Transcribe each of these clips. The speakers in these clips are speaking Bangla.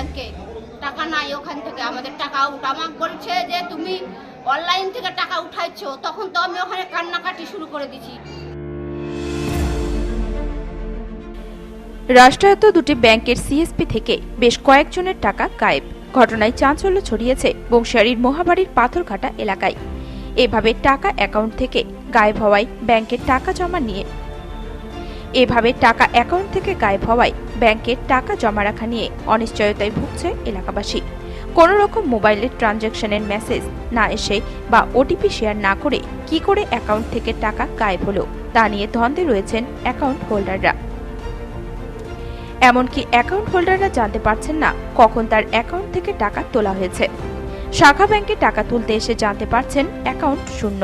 ব্যাংকে টাকা নাই, ওখান থেকে আমাদের টাকা উঠ আমাকে বলছে যে তুমি অনলাইন থেকে টাকা উঠাইছো, তখন তো আমি ওখানে কান্নাকাটি শুরু করে দিছি। রাষ্ট্রায়ত্ত দুটি ব্যাংকের সিএসপি থেকে বেশ কয়েকজনের টাকা গায়েব। ঘটনায় চাঞ্চল্য ছড়িয়েছে বংশিয়ারির মহাবাড়ির পাথরঘাটা এলাকায়। এভাবে টাকা অ্যাকাউন্ট থেকে গায়েব হওয়ায় ব্যাংকের টাকা জমা নিয়ে এভাবে টাকা অ্যাকাউন্ট থেকে গায়েব হওয়ায় ব্যাংকের টাকা জমা রাখা নিয়ে অনিশ্চয়তায় ভুগছে এলাকাবাসী। কোনো রকম মোবাইলের ট্রানজ্যাকশনের মেসেজ না এসে বা ওটিপি শেয়ার না করে কি করে অ্যাকাউন্ট থেকে টাকা গায়েব হলো, তা নিয়ে ধন্দে রয়েছেন অ্যাকাউন্ট হোল্ডাররা এমনকি অ্যাকাউন্ট হোল্ডাররা জানতে পারছেন না কখন তার অ্যাকাউন্ট থেকে টাকা তোলা হয়েছে। শাখা ব্যাংকে টাকা তুলতে এসে জানতে পারছেন অ্যাকাউন্ট শূন্য।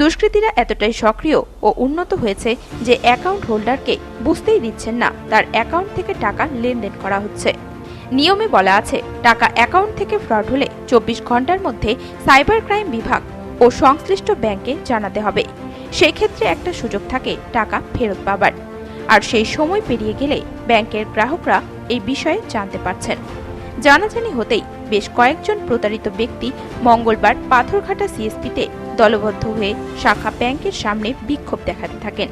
দুষ্কৃতীরা এতটাই সক্রিয় ও উন্নত হয়েছে যে অ্যাকাউন্ট হোল্ডারকে বুঝতেই দিচ্ছেন না তার অ্যাকাউন্ট থেকে টাকা লেনদেন করা হচ্ছে। নিয়মে বলা আছে, টাকা অ্যাকাউন্ট থেকে ফ্রড হলে চব্বিশ ঘণ্টার মধ্যে সাইবার ক্রাইম বিভাগ ও সংশ্লিষ্ট ব্যাংকে জানাতে হবে। সেই ক্ষেত্রে একটা সুযোগ থাকে, টাকা ফেরত পাবার। আর সেই সময় পেরিয়ে গেলে ব্যাংকের গ্রাহকরা এই বিষয়ে জানতে পারছেন। জানাজানি হতেই বেশ কয়েকজন প্রতারিত ব্যক্তি মঙ্গলবার পাথরঘাটা সিএসপিতে দলবদ্ধ হয়ে শাখা ব্যাংকের সামনে বিক্ষোভ দেখাতে থাকেন।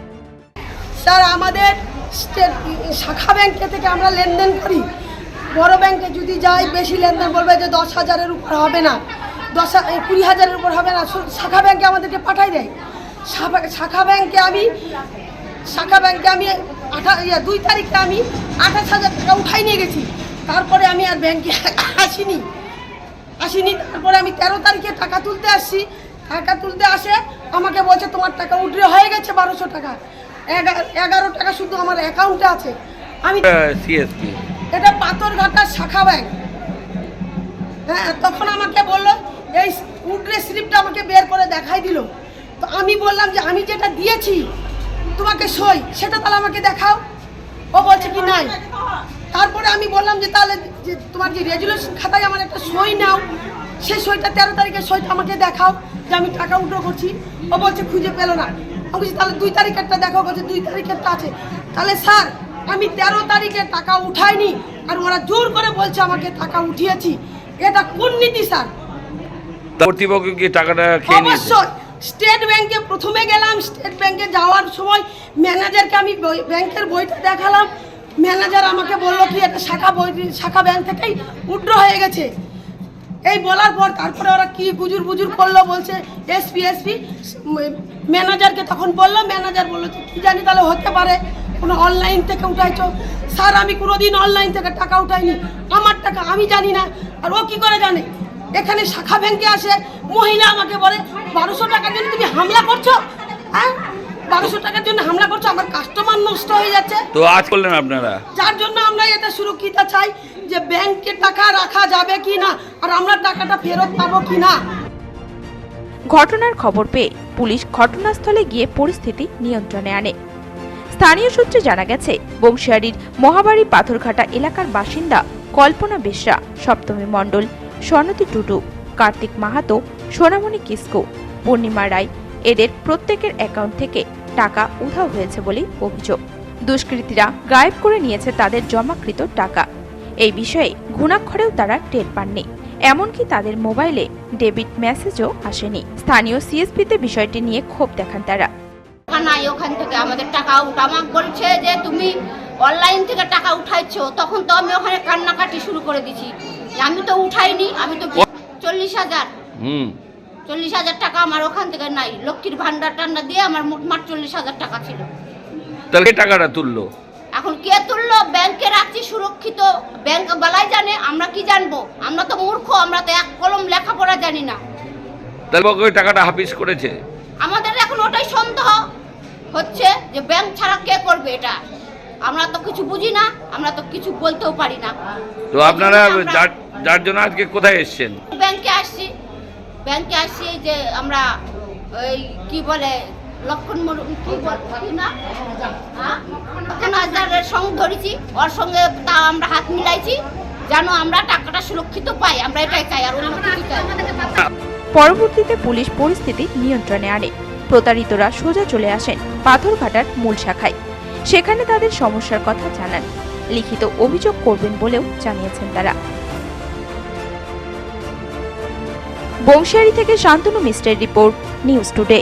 স্যার আমাদের শাখা ব্যাংকে থেকে আমরা লেনদেন করি। বড় ব্যাংকে যদি যাই বেশি লেনদেন বলবে যে দশ হাজারের উপর হবে না। দশ কুড়ি হাজারের উপর হবে না। শাখা ব্যাংকে আমাদেরকে পাঠাই দেয়। শাখা- শাখা ব্যাংকে আমি শাখা ব্যাংকে আমি আঠা ইয়া, দুই তারিখে আমি আঠাশ হাজার টাকা উঠাই নিয়ে গেছি। তারপরে আমি আর ব্যাংকে আসিনি। আসিনি তারপরে আমি তেরো তারিখে টাকা তুলতে আসছি। টাকা তুলতে আসে আমাকে বলছে তোমার টাকা উঠে হয়ে গেছে বারোশো টাকা। এগা- এগারো টাকা শুধু আমার অ্যাকাউন্টে আছে। আমি সিএসপি এটা পাথরঘাটার শাখা ব্যাংক। হ্যাঁ তখন আমাকে বলল এই উড্রে স্লিপটা আমাকে বের করে দেখাই দিল। তো আমি বললাম যে আমি যেটা দিয়েছি তোমাকে সই সেটা তাহলে আমাকে দেখাও। ও বলছে কি নাই। তারপরে আমি বললাম যে তাহলে যে তোমার যে রেজুলেশন খাতায় আমার একটা সই নাও সেই সইটা তেরো তারিখের সইটা আমাকে দেখাও যে আমি টাকা উঠো করছি। ও বলছে খুঁজে পেল না। আমি বলছি তাহলে দুই তারিখেরটা দেখাও বলছে দুই তারিখেরটা আছে। তাহলে স্যার আমি তেরো তারিখে টাকা উঠাইনি আর ওরা জোর করে বলছে আমাকে টাকা উঠিয়েছি। এটা কোন নীতি স্যার? কর্তৃপক্ষ কি টাকাটা খেয়ে নিয়েছে? স্টেট ব্যাংকে প্রথমে গেলাম স্টেট ব্যাংকে যাওয়ার সময় ম্যানেজারকে আমি ব্যাংকের বইটা দেখালাম। ম্যানেজার আমাকে বলল কি, একটা শাখা বই শাখা ব্যাংক থেকেই উড্র হয়ে গেছে। এই বলার পর তারপরে ওরা কি বুজুর বুজুর করল বলছে, এসপি এসপি ম্যানেজারকে তখন বলল, ম্যানেজার বলল কি জানি তাহলে হতে পারে, কোনো অনলাইন থেকে উঠাইছো? স্যার, আমি কোনোদিন অনলাইন থেকে টাকা উঠাইনি, আমার টাকা আমি জানি না, আর ও কি করে জানে? এখানে শাখা ব্যাংকে আসে, মহিলা আমাকে বলে, বারোশো টাকার জন্য তুমি হামলা করছ? হ্যাঁ বারোশো টাকার জন্য হামলা করছ আমার কাস্টমার নষ্ট হয়ে যাচ্ছে। তো আজ করলেন আপনারা? যার জন্য আমরা এটা সুরক্ষিত চাই যে ব্যাংকে টাকা রাখা যাবে কি না আর আমরা টাকাটা ফেরত পাবো কি না। ঘটনার খবর পেয়ে পুলিশ ঘটনাস্থলে গিয়ে পরিস্থিতি নিয়ন্ত্রণে আনে। স্থানীয় সূত্রে জানা গেছে বংশিয়ারির মহাবাড়ি পাথরঘাটা এলাকার বাসিন্দা কল্পনা বেশরা সপ্তমী মণ্ডল স্বর্ণতি টুটু কার্তিক মাহাতো সোনামণি কিস্কু পূর্ণিমা রায় এদের প্রত্যেকের অ্যাকাউন্ট থেকে টাকা উধাও হয়েছে বলে অভিযোগ। দুষ্কৃতীরা গায়েব করে নিয়েছে তাদের জমাকৃত টাকা। এই বিষয়ে ঘুণাক্ষরেও তারা টের পাননি। এমনকি তাদের মোবাইলে ডেবিট মেসেজও আসেনি। স্থানীয় সিএসপিতে বিষয়টি নিয়ে ক্ষোভ দেখান তারা। টাকা নাই ওখান থেকে আমাদের টাকা উঠ আমাকে বলছে যে তুমি অনলাইন থেকে টাকা উঠাইছো তখন তো আমি ওখানে কান্নাকাটি শুরু করে দিছি। আমি তো উঠাইনি আমি তো চল্লিশ হাজার। হুম। চল্লিশ হাজার টাকা আমার ওখান থেকে নাই। লক্ষ্মীর ভান্ডার টান্ডার দিয়ে আমার মোট মাঠ চল্লিশ হাজার টাকা ছিল। তাহলে টাকাটা তুললো? এখন কে তুললো? ব্যাংকে রাখছি সুরক্ষিত ব্যাংক বালাই জানে আমরা কি জানব? আমরা তো মূর্খ আমরা তো এক কলম লেখাপড়া জানি না। তাহলে ওই টাকাটা হাফিস করেছে? আমাদের এখন ওটাই সন্দেহ। হচ্ছে যে ব্যাংক ছাড়া কে করবে এটা? আমরা তো কিছু বুঝি না আমরা তো কিছু বলতেও পারি না। তো আপনারা যার যার জন্য আজকে কোথায় এসছেন? ব্যাংকে আসছি যে আমরা ওই কি বলে হ্যাঁ? সঙ্গে ধরেছি। ওর সঙ্গে তা আমরা হাত মিলাইছি আমরা টাকাটা সুরক্ষিত পাই। আমরা পরবর্তীতে পুলিশ পরিস্থিতি নিয়ন্ত্রণে আনে। প্রতারিতরা সোজা চলে আসেন পাথরঘাটার মূল শাখায়। সেখানে তাদের সমস্যার কথা জানান। লিখিত অভিযোগ করবেন বলেও জানিয়েছেন তারা। বংশিয়ারি থেকে Shantanu Mistri report news today.